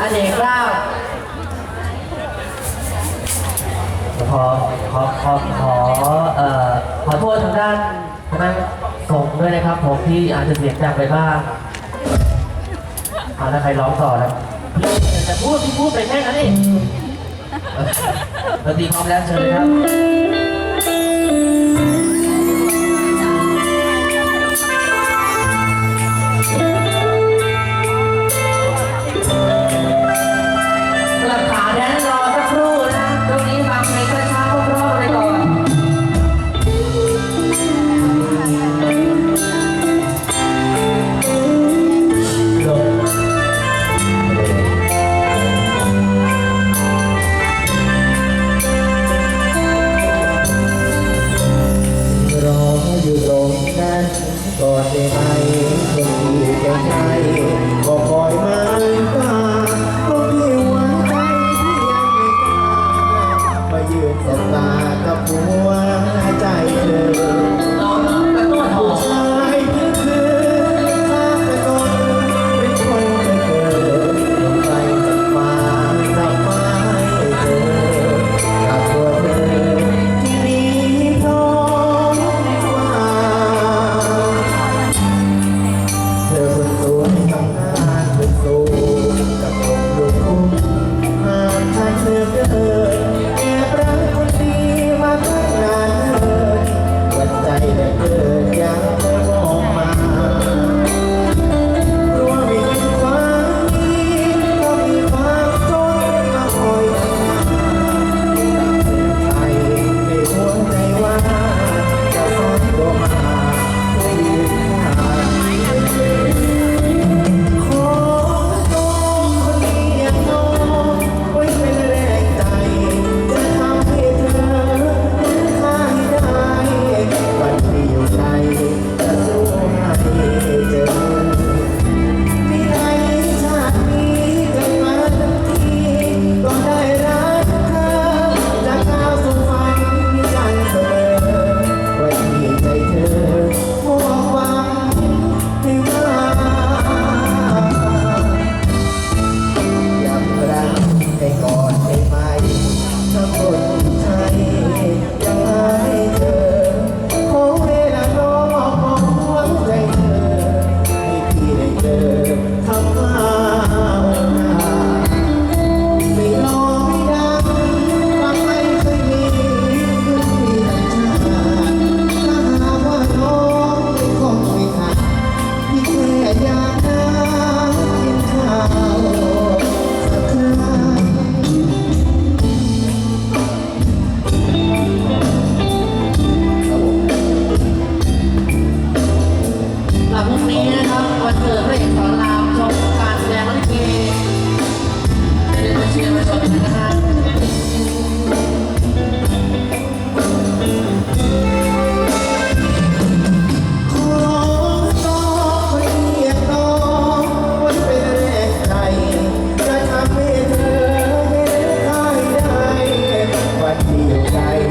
อเนกราชขอขอขอขอเอ่อขอโทษทางด้านคณะสงฆ์ด้วยนะครับ ผมที่อาจจะเสียงดังไปบ้างเอาแล้วใครร้องต่อแล้วพี่จะพูดพี่พูดไปแค่นั้นเองดนตรีพร้อมแล้วเชิญเลยครับ ใจ